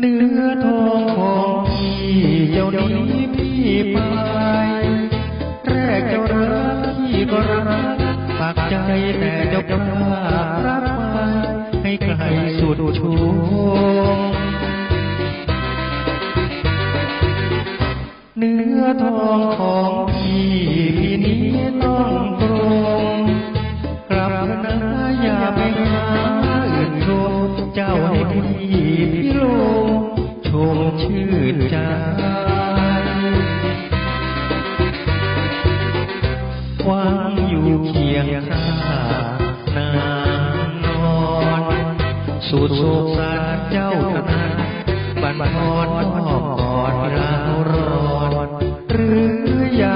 เนื้อทองของพี่เจ้านี้พี่ไปแรกเจ้ารักพี่ก็รักปากใจแต่เจ้าพลาดรักไปให้ใครสุดชมเนื้อทองของพี่พี่นี้ต้องตรงกลับนะอย่าไปหาอื่นโชเจ้าให้พี่พิโล วางอยู่เคียงข้านางนอนสูดโศกสารเจ้าเท่านั้นบันทอนทอดกอดเราร้อนหรือ